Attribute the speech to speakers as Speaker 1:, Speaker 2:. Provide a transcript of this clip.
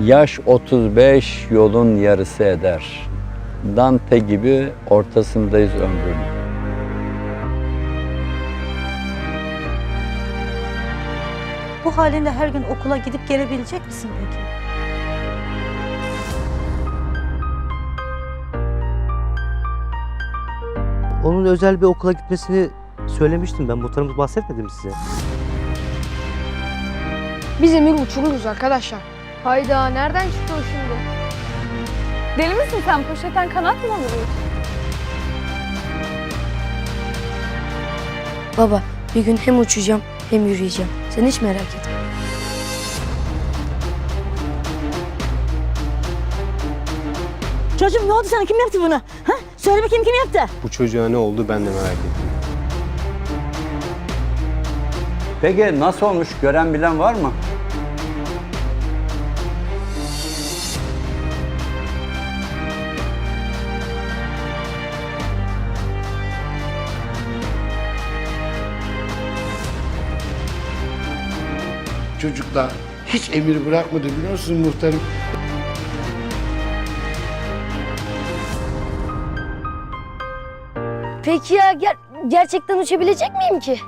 Speaker 1: Yaş 35 yolun yarısı eder. Dante gibi ortasındayız ömrün.
Speaker 2: Bu halinde her gün okula gidip gelebilecek misin peki?
Speaker 3: Onun özel bir okula gitmesini söylemiştim ben. Muhtarımız bahsetmedi mi size?
Speaker 4: Biz emir uçururuz arkadaşlar. Hayda nereden çıktı o şimdi?
Speaker 5: Deli misin sen? Poşetten kanat mı vuruyorsun?
Speaker 6: Baba bir gün hem uçacağım hem yürüyeceğim. Sen hiç merak etme.
Speaker 2: Çocuğum ne oldu sana? Kim yaptı bunu? Ha? Söyle bakayım kim yaptı?
Speaker 7: Bu çocuğa ne oldu ben de merak ettim.
Speaker 1: Peki nasıl olmuş gören bilen var mı?
Speaker 8: Çocuklar hiç emir bırakmadı biliyor musun muhtarım?
Speaker 6: Peki ya ger- gerçekten uçabilecek miyim ki?